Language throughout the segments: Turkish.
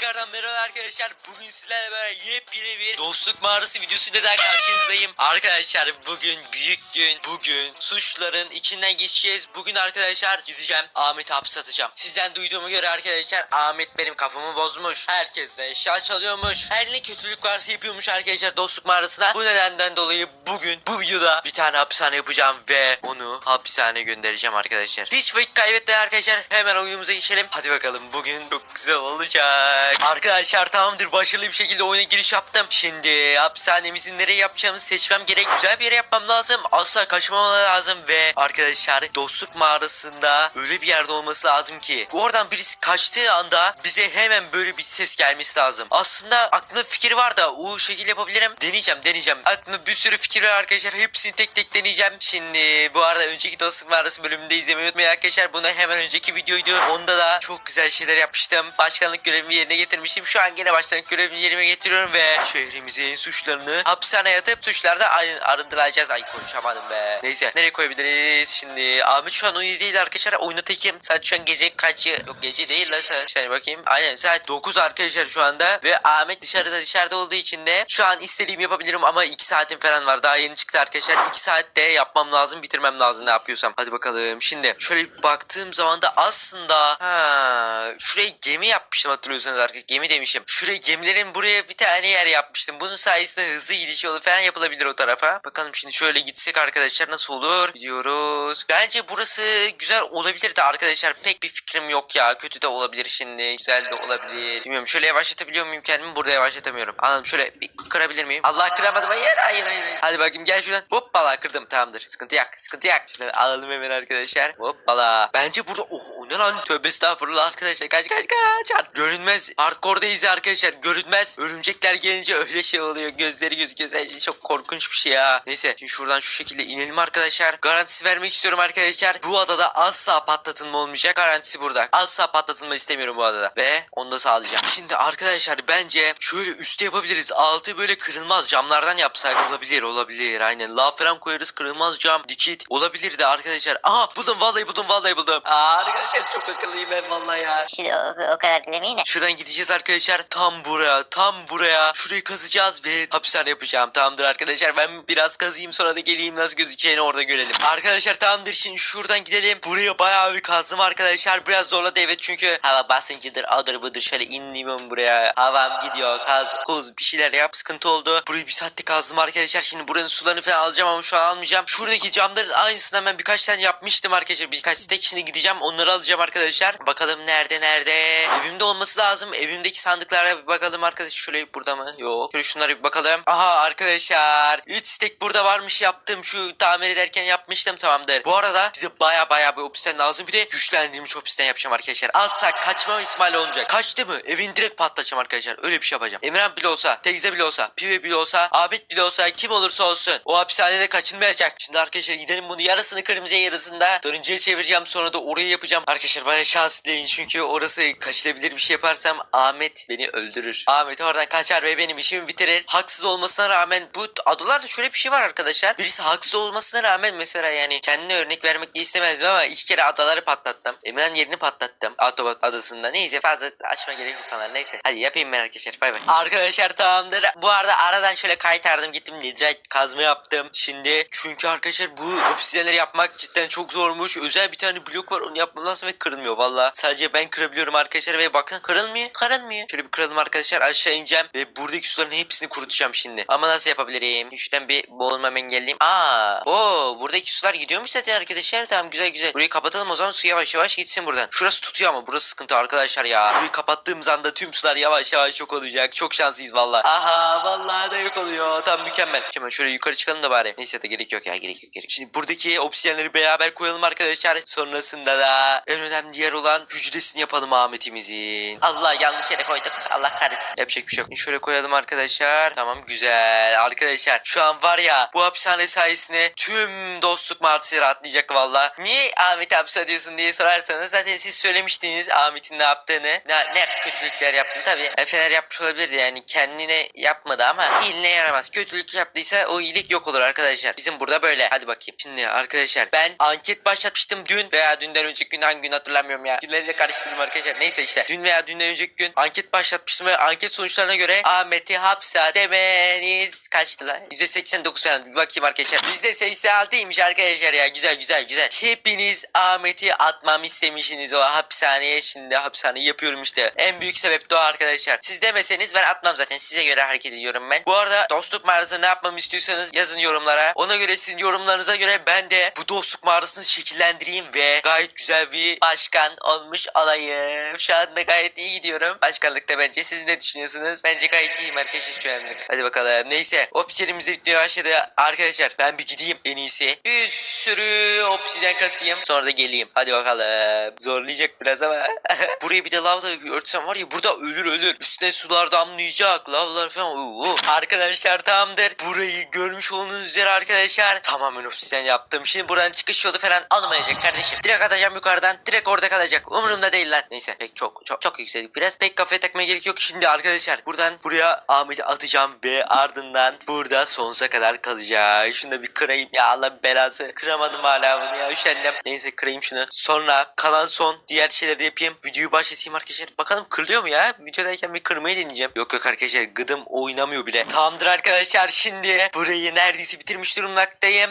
Tekrardan merhaba arkadaşlar. Bugün sizlerle beraber yepyeni bir dostluk mağarası videosuyla daha karşınızdayım. Arkadaşlar bugün büyük gün. Bugün suçların içinden geçeceğiz. Bugün arkadaşlar gideceğim. Ahmet'i hapse atacağım. Sizden duyduğuma göre arkadaşlar Ahmet benim kafamı bozmuş. Herkesten eşya çalıyormuş. Her ne kötülük varsa yapıyormuş arkadaşlar dostluk mağarasına. Bu nedenden dolayı bugün bu videoda bir tane hapishane yapacağım ve onu hapishaneye göndereceğim arkadaşlar. Hiç vakit kaybetmeden arkadaşlar hemen oyunumuza geçelim. Hadi bakalım bugün çok güzel olacak. Arkadaşlar tamamdır başarılı bir şekilde oyuna giriş yaptım. Şimdi hapishanemizi nereye yapacağımızı seçmem gerek. Güzel bir yere yapmam lazım. Asla kaçmamam lazım ve arkadaşlar dostluk mağarasında öyle bir yerde olması lazım ki oradan birisi kaçtığı anda bize hemen böyle bir ses gelmesi lazım. Aslında aklımda fikir var da o şekilde yapabilirim. Deneyeceğim deneyeceğim. Aklımda bir sürü fikir var arkadaşlar. Hepsini tek tek deneyeceğim. Şimdi bu arada önceki dostluk mağarası bölümünde izlemeyi unutmayın arkadaşlar. Buna hemen önceki videoydu. Onda da çok güzel şeyler yapmıştım. Başkanlık görevimi yerine getirmiştim. Şu an gene başkanlık görevimi yerime getiriyorum ve şehrimizin suçlarını hapishaneye yatıp suçlarda arındıracağız. Ay konuşamadım be. Neyse nereye koyabiliriz? Şimdi Ahmet şu an uyuyor değil arkadaşlar. Oyuna tekim. Saat şu an gece kaçı? Yok gece değil lan saat. Şöyle bakayım. Aynen saat 9 arkadaşlar şu anda. Ve Ahmet dışarıda dışarıda olduğu için de şu an istediğimi yapabilirim ama 2 saatim falan var. Daha yeni çıktı arkadaşlar. 2 saatte yapmam lazım bitirmem lazım ne yapıyorsam. Hadi bakalım. Şimdi şöyle baktığım zaman da aslında ha, şuraya gemi yapmıştım hatırlıyorsanız arkadaşlar. Gemi demişim. Şuraya gemilerin buraya bir tane yer yapmıştım. Bunun sayesinde hızlı gidiş yolu falan yapılabilir o tarafa. Bakalım şimdi şöyle gitsek arkadaşlar nasıl olur? Gidiyoruz. Bence burası güzel olabilirdi arkadaşlar. Pek bir fikrim yok ya. Kötü de olabilir şimdi. Güzel de olabilir. Bilmiyorum şöyle yavaşlatabiliyor muyum kendimi? Burada yavaşlatamıyorum. Anladım şöyle bir kırabilir miyim? Allah kıramadım. Hayır hayır hayır. Hadi bakayım gel şuradan. Hoppala kırdım tamamdır. Sıkıntı yok. Sıkıntı yok. Şunu alalım hemen arkadaşlar. Hoppala. Bence burada oh, ne lan? Tövbe estağfurullah arkadaşlar. Kaç kaç kaç. Görünmez. Hardcore'dayız arkadaşlar. Görünmez. Örümcekler gelince öyle şey oluyor. Gözleri gözüküyor. Sadece çok korkunç bir şey ya. Neyse. Şimdi şuradan şu şekilde inelim arkadaşlar. Garantisi vermek istiyorum arkadaşlar. Bu adada asla patlatılma olmayacak. Garantisi burada. Asla patlatılma istemiyorum bu adada. Ve onu da sağlayacağım. Şimdi arkadaşlar bence şöyle üstte yapabiliriz. Altı böyle kırılmaz camlardan yapsak. Olabilir olabilir. Aynen. Lav falan koyarız. Kırılmaz cam. Dikit. Olabilir de arkadaşlar. Aha buldum. Vallahi buldum. Vallahi buldum. Aa, arkadaşlar çok akıllıyım ben vallahi ya. Şimdi o, o kadar dilemeyin de. Şuradan gideceğiz arkadaşlar. Tam buraya, tam buraya. Şurayı kazacağız ve hapishane yapacağım. Tamamdır arkadaşlar. Ben biraz kazayım sonra da geleyim nasıl gözükeceğini orada görelim. Arkadaşlar tamamdır. Şimdi şuradan gidelim. Buraya bayağı bir kazdım arkadaşlar. Biraz zorladı evet çünkü hava basıncıdır, adır budur. Şöyle indim buraya. Havam gidiyor. Kaz, kuz bir şeyler yap. Sıkıntı oldu. Burayı bir saatte kazdım arkadaşlar. Şimdi buranın sularını falan alacağım ama şu an almayacağım. Şuradaki camların aynısından ben birkaç tane yapmıştım arkadaşlar. Birkaç stek şimdi gideceğim. Onları alacağım arkadaşlar. Bakalım nerede nerede. Evimde olması lazım. Evimdeki sandıklara bir bakalım arkadaşlar. Şöyle burada mı? Yok. Şöyle şunlara bir bakalım. Aha arkadaşlar. 3 stek burada varmış yaptım. Şu tamir ederken yapmıştım tamamdır. Bu arada bize baya baya bir obsidian lazım. Bir de güçlendirilmiş obsidian yapacağım arkadaşlar. Asla kaçma ihtimali olmayacak. Kaçtı mı? Evin direkt patlatacağım arkadaşlar. Öyle bir şey yapacağım. Emirhan bile olsa, Tegze bile olsa, Pive bile olsa, Abid bile olsa, kim olursa olsun. O hapishanede kaçınmayacak. Şimdi arkadaşlar gidelim bunu yarısını kırmızıya yarısını da dönünceye çevireceğim. Sonra da orayı yapacağım. Arkadaşlar bana şans deyin. Çünkü orası kaçılabilir bir şey yaparsam Ahmet beni öldürür. Ahmet oradan kaçar ve benim işimi bitirir. Haksız olmasına rağmen bu adalarda şöyle bir şey var arkadaşlar. Birisi haksız olmasına rağmen mesela yani kendine örnek vermek de istemezdim ama iki kere adaları patlattım. Emirhan yerini patlattım. Autobot adasında. Neyse fazla açma gerek yok kanal. Neyse. Hadi yapayım ben arkadaşlar. Bay bay. Arkadaşlar tamamdır. Bu arada aradan şöyle kaytardım gittim. Netherite kazma yaptım. Şimdi çünkü arkadaşlar bu obsidyenleri yapmak cidden çok zormuş. Özel bir tane blok var onu yapmam lazım ve kırılmıyor valla. Sadece ben kırabiliyorum arkadaşlar ve bakın kırılmıyor. Kırılmıyor. Şöyle bir kıralım arkadaşlar aşağı ineceğim ve buradaki suların hepsini kurutacağım şimdi. Ama nasıl yapabilirim? Şuradan bir boğulmam engelleyeyim. Aa, o buradaki sular gidiyormuş zaten arkadaşlar. Tamam güzel güzel. Burayı kapatalım o zaman su yavaş yavaş gitsin buradan. Şurası tutuyor ama burası sıkıntı arkadaşlar ya. Burayı kapattığımız anda tüm sular yavaş yavaş yok olacak. Çok şanslıyız valla. Aha vallahi da yok oluyor. Tam mükemmel. Hemen şöyle yukarı çıkalım da bari. Neyse de gerek yok ya gerek yok gerek. Şimdi buradaki obsidyenleri beraber koyalım arkadaşlar. Sonrasında da en önemli yer olan hücresini yapalım Ahmet'imizin. Allah yanlış yere koyduk. Allah kahretsin. Yapacak bir şey yok. Şöyle koyalım arkadaşlar. Tamam güzel. Arkadaşlar şu an var ya bu hapishane sayesinde tüm dostluk martısı rahatlayacak valla. Niye Ahmet'i hapse atıyorsun diye sorarsanız zaten siz söylemiştiniz Ahmet'in ne yaptığını. Ne, ne kötülükler yaptığını tabii. E, Fener yapmış olabilirdi yani kendine yapmadı ama iyiline yaramaz. Kötülük yaptıysa o iyilik yok olur arkadaşlar. Bizim burada böyle. Hadi bakayım. Şimdi arkadaşlar ben anket başlatmıştım dün veya dünden önceki gün hangi gün hatırlamıyorum ya. Günleri de karıştırdım arkadaşlar. Neyse işte dün veya dünden önceki gün anket başlatmıştım ve anket sonuçlarına göre Ahmet'i hapse demeniz kaçtı lan? %89 falan bir bakayım arkadaşlar. %86'ymış arkadaşlar ya güzel güzel güzel. Hepiniz Ahmet'i atmam istemişsiniz o hapishaneye şimdi hapishane yapıyorum işte. En büyük sebep de o arkadaşlar. Siz demeseniz ben atmam zaten size göre hareket ediyorum ben. Bu arada dostluk mağarasında ne yapmamı istiyorsanız yazın yorumlara. Ona göre sizin yorumlarınıza göre ben de bu dostluk mağarasını şekillendireyim ve gayet güzel bir başkan olmuş olayım. Şu anda gayet iyi gidiyorum. Başkanlıkta bence siz ne düşünüyorsunuz? Bence gayet iyiyim arkadaşlar şu anlık. Hadi bakalım. Neyse opsiyonimiz bitmeye başladı. Arkadaşlar ben bir gideyim en iyisi. Bir sürü opsiden kasayım. Sonra da geleyim. Hadi bakalım. Zorlayacak biraz ama. Burayı bir de lavla örtsem var ya burada ölür ölür. Üstüne sular damlayacak. Lavlar falan. Oo. Arkadaşlar tamamdır. Burayı görmüş olduğunuz üzere arkadaşlar. Tamamen opsiden yaptım. Şimdi buradan çıkış yolu falan almayacak kardeşim. Direkt atacağım yukarıdan. Direkt orada kalacak. Umurumda değil lan. Neyse pek çok çok çok yükseldik biraz. Pek kafaya takmaya gerek yok. Şimdi arkadaşlar buradan buraya Ahmet'i atacağım ve ardından burada sonsuza kadar kalacak. Şunu da bir kırayım ya Allah belası. Kıramadım hala bunu ya üşendim. Neyse kırayım şunu. Sonra kalan son diğer şeyleri de yapayım. Videoyu başlatayım arkadaşlar. Bakalım kırılıyor mu ya? Videodayken bir kırmayı deneyeceğim. Yok yok arkadaşlar gıdım oynamıyor bile. Tamamdır arkadaşlar şimdi burayı neredeyse bitirmiş durumdayım.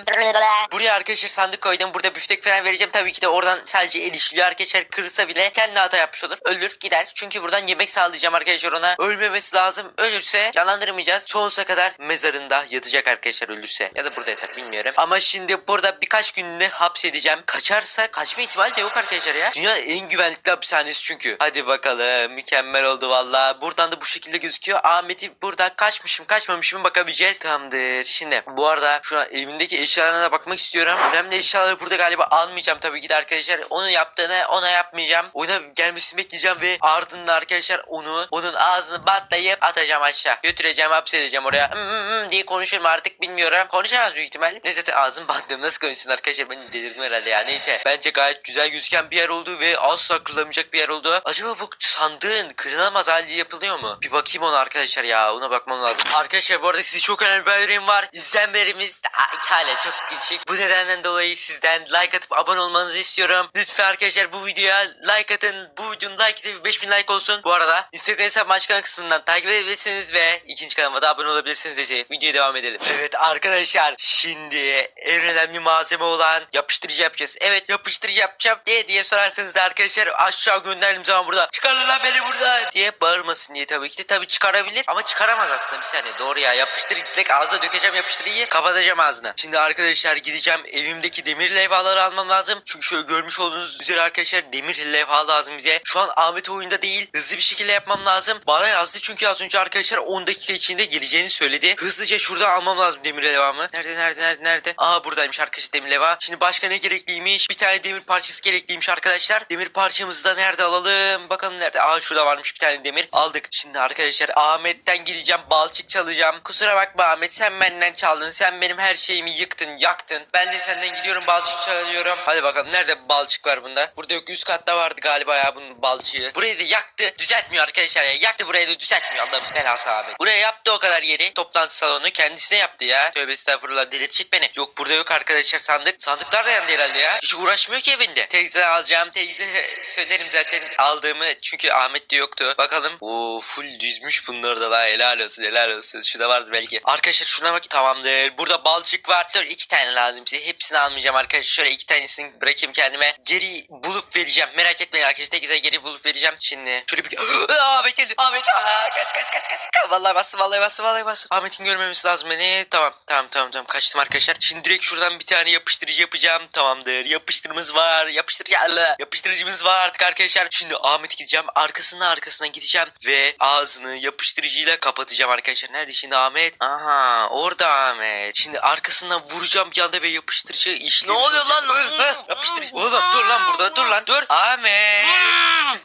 Buraya arkadaşlar sandık koydum. Burada büftek falan vereceğim. Tabii ki de oradan sadece el arkadaşlar. Kırılsa bile kendi hata yapmış olur. Ölür gider. Çünkü buradan yemek sağlayacağım arkadaşlar ona. Ölmemesi lazım. Ölürse canlandırmayacağız. Sonsuza kadar mezarında yatacak arkadaşlar ölürse. Ya da burada yatar bilmiyorum. Ama şimdi burada birkaç gününü hapsedeceğim. Kaçarsa kaçma ihtimali de yok arkadaşlar ya. Dünyanın en güvenlikli hapishanesi çünkü. Hadi bakalım. Mükemmel oldu valla. Buradan da bu şekilde gözüküyor. Ahmet'i buradan kaçmışım kaçmamışım bakabileceğiz. Tamamdır. Şimdi bu arada şu an evimdeki eşyalarına da bakmak istiyorum. Önemli eşyaları burada galiba almayacağım tabii ki de arkadaşlar. Onu yaptığını ona yapmayacağım. Oyuna gelmesini bekleyeceğim ve ardından arkadaşlar onu onun ağzını batlayıp atacağım aşağı. Götüreceğim hapsedeceğim oraya. Hmm, hmm, hmm diye konuşurum artık bilmiyorum. Konuşamaz büyük ihtimal. Neyse zaten ağzım battım nasıl konuşsun arkadaşlar ben delirdim herhalde ya. Neyse bence gayet güzel gözüken bir yer oldu ve asla kırılamayacak bir yer oldu. Acaba bu sandığın kırılamaz hali yapılıyor mu? Bir bakayım ona arkadaşlar ya ona bakmam lazım. Arkadaşlar bu arada size çok önemli bir haberim var. İzlenmelerimiz hala çok küçük. Bu nedenden dolayı sizden like atıp abone olmanızı istiyorum. Lütfen arkadaşlar bu videoya like atın. Bu videonun like atıp 5000 like olsun. Bu arada Instagram hesabı başkan kısmından takip edebilirsiniz ve ikinci kanalıma da abone olabilirsiniz diye videoya devam edelim. Evet arkadaşlar şimdi en önemli malzeme olan yapıştırıcı yapacağız. Evet yapıştırıcı yapacağım diye diye sorarsanız da arkadaşlar aşağı gönderdiğim zaman burada çıkarın beni burada diye bağırmasın diye tabii ki de tabii çıkarabilir ama çıkaramaz aslında bir saniye doğru ya yapıştırıcı direkt ağzına dökeceğim yapıştırıcıyı kapatacağım ağzına. Şimdi arkadaşlar gideceğim evimdeki demir levhaları almam lazım. Çünkü şöyle görmüş olduğunuz üzere arkadaşlar demir levha lazım bize. Şu an Ahmet oyunda değil hızlı bir şekilde yapmam lazım. Bana yazdı çünkü az önce arkadaşlar 10 dakika içinde geleceğini söyledi. Hızlıca şuradan almam lazım demir levhamı. Nerede nerede nerede nerede? Aa buradaymış arkadaşlar demir levha. Şimdi başka ne gerekliymiş? Bir tane demir parçası gerekliymiş arkadaşlar. Demir parçamızı da nerede alalım? Bakalım nerede? Aa şurada varmış bir tane demir. Aldık. Şimdi arkadaşlar Ahmet'ten gideceğim balçık çalacağım. Kusura bakma Ahmet sen benden çaldın. Sen benim her şeyimi yıktın yaktın. Ben de senden gidiyorum balçık çalıyorum. Hadi bakalım nerede balçık var bunda? Burada yok üst katta vardı galiba ya bunun balçığı. Burayı da yaktı. Düzeltmiyor arkadaşlar ya. Yaktı burayı da düzeltmiyor. Allah'ım belası Ahmet. Buraya yaptı o kadar yeri. Toplantı salonu kendisine yaptı ya. Tövbe estağfurullah delirtecek beni. Yok burada yok arkadaşlar sandık. Sandıklar da yandı herhalde ya. Hiç uğraşmıyor ki evinde. Teyze alacağım. Teyze söylerim zaten aldığımı. Çünkü Ahmet de yoktu. Bakalım. Oo full düzmüş bunlar da la. Helal olsun helal olsun. Şurada vardı belki. Arkadaşlar şuna bak. Tamamdır. Burada balçık var. Dur iki tane lazım size. Hepsini almayacağım arkadaşlar. Şöyle iki tanesini bırakayım kendime. Geri bulup vereceğim. Merak etmeyin arkadaşlar. Tek güzel geri bulup vereceğim. Şimdi şöyle bir... Ahmet geldi. Ahmet. Aa, kaç kaç kaç kaç. Vallahi bastı vallahi bastı vallahi bastı. Ahmet'in görmemesi lazım beni. Tamam tamam tamam tamam. Kaçtım arkadaşlar. Şimdi direkt şuradan bir tane yapıştırıcı yapacağım. Tamamdır. Yapıştırımız var. Yapıştırıcı Allah. Yapıştırıcımız var artık arkadaşlar. Şimdi Ahmet gideceğim. Arkasına arkasına gideceğim. Ve ağzını yapıştırıcıyla kapatacağım arkadaşlar. Nerede şimdi Ahmet? Aha orada Ahmet. Şimdi arkasından vuracağım bir anda ve yapıştırıcı işlemiş. Ne oluyor lan? hı, Yapıştırıcı. Oğlum dur lan burada dur lan dur. Ahmet.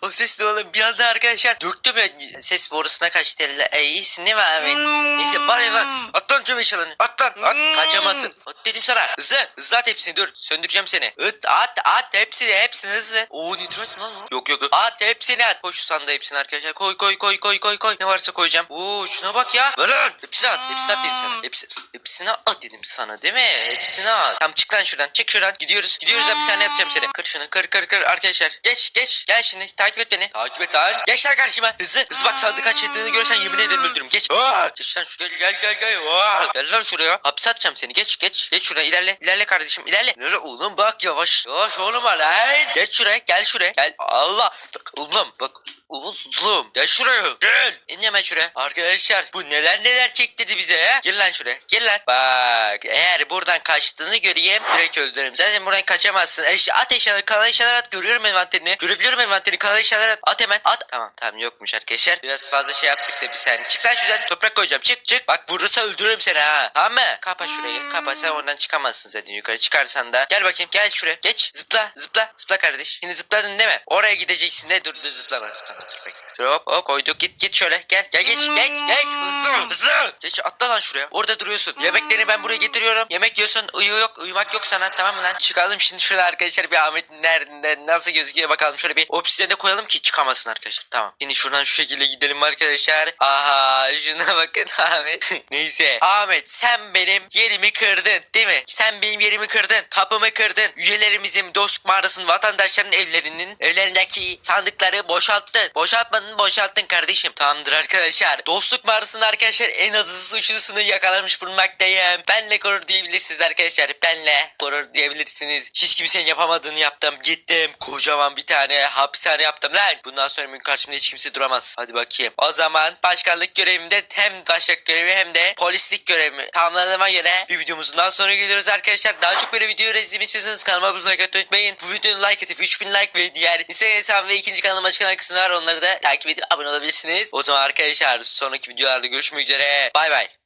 O ses ne oğlum bir anda arkadaşlar döktüm ya ses borusuna kaçtı. E, iyisin değil mi Ahmet? Neyse bana lan at lan tüm eşyalarını at lan at kaçamazsın. At dedim sana. Hızlı. Hızlı at hepsini dur. Söndüreceğim seni. At at at hepsini hepsini hızlı. Oo nitrat mı lan o? Yok yok. At hepsini at. Koy şu sandığa hepsini arkadaşlar. Koy koy koy koy koy koy. Ne varsa koyacağım. Oo şuna bak ya. Lan. Hepsini at. Hepsini at dedim sana. Hepsi, hepsini at dedim sana değil mi? Hepsini at. Tamam çık lan şuradan. Çık şuradan. Gidiyoruz. Gidiyoruz hapishaneye atacağım seni. Kır şunu. Kır kır kır arkadaşlar. Geç geç. Gel şimdi. Takip et beni. Takip et lan. Geç lan karşıma. Hızlı. Hızlı bak sandık açıldığını görürsen yemin ederim öldürürüm. Geç. Aa! Geç lan şu gel gel gel gel. Aa! Gel lan şuraya. Hapse atacağım seni. Geç geç. Geç şuraya ilerle. İlerle kardeşim ilerle. Nereye oğlum bak yavaş. Yavaş oğlum lan. Geç şuraya. Gel şuraya. Gel. Allah. Bak oğlum bak. Oğlum gel şuraya gel. İn şuraya. Arkadaşlar bu neler neler çektirdi bize ya. Gel lan şuraya gel lan. Bak eğer buradan kaçtığını göreyim direkt öldürürüm. Zaten buradan kaçamazsın. Eş, at eşyaları kalan eşyaları at. Görüyorum envanterini. Görebiliyorum envanterini. Kalan eşyaları at. At hemen at. Tamam tamam yokmuş arkadaşlar. Biraz fazla şey yaptık da bir saniye. Çık lan şuradan toprak koyacağım. Çık çık. Bak vurursa öldürürüm seni ha. Tamam mı? Kapa şurayı. Kapa sen oradan çıkamazsın zaten yukarı. Çıkarsan da. Gel bakayım gel şuraya. Geç zıpla zıpla. Zıpla kardeş. Şimdi zıpladın mi? Oraya gideceksin de dur dur zıplama zıplama. Dur bakayım. Dur hop hop koyduk git git şöyle gel gel geç geç geç hızlı hızlı geç atla lan şuraya orada duruyorsun yemekleri ben buraya getiriyorum yemek yiyorsun uyu yok uyumak yok sana tamam mı lan çıkalım şimdi şurada arkadaşlar bir Ahmet nerede nasıl gözüküyor bakalım şöyle bir obsidiyene koyalım ki çıkamasın arkadaşlar tamam şimdi şuradan şu şekilde gidelim arkadaşlar aha şuna bakın Ahmet neyse Ahmet sen benim yerimi kırdın değil mi? Sen benim yerimi kırdın kapımı kırdın. Üyelerimizin dostluk mağarasının vatandaşların evlerinin evlerindeki sandıkları boşalttın. Boşaltmadın boşalttın kardeşim. Tamamdır arkadaşlar. Dostluk mağarasında arkadaşlar en azı suçlusunu yakalamış bulunmaktayım. Benle gurur diyebilirsiniz arkadaşlar. Benle gurur diyebilirsiniz hiç kimsenin yapamadığını yaptım. Gittim kocaman bir tane hapishane yaptım lan. Bundan sonra benim karşımda hiç kimse duramaz. Hadi bakayım. O zaman başkanlık görevimde hem başkanlık görevi hem de polislik görevimi tamamladığıma göre bir videomuzun daha sonra geliyoruz arkadaşlar. Daha çok böyle video izlemek istiyorsanız kanalıma abone olmayı unutmayın. Bu videonun like atıp 3000 like ve diğer Instagram hesabım ve ikinci kanalıma çıkan kısımlar onları da takip edip abone olabilirsiniz. O zaman arkadaşlar sonraki videolarda görüşmek üzere. Bay bay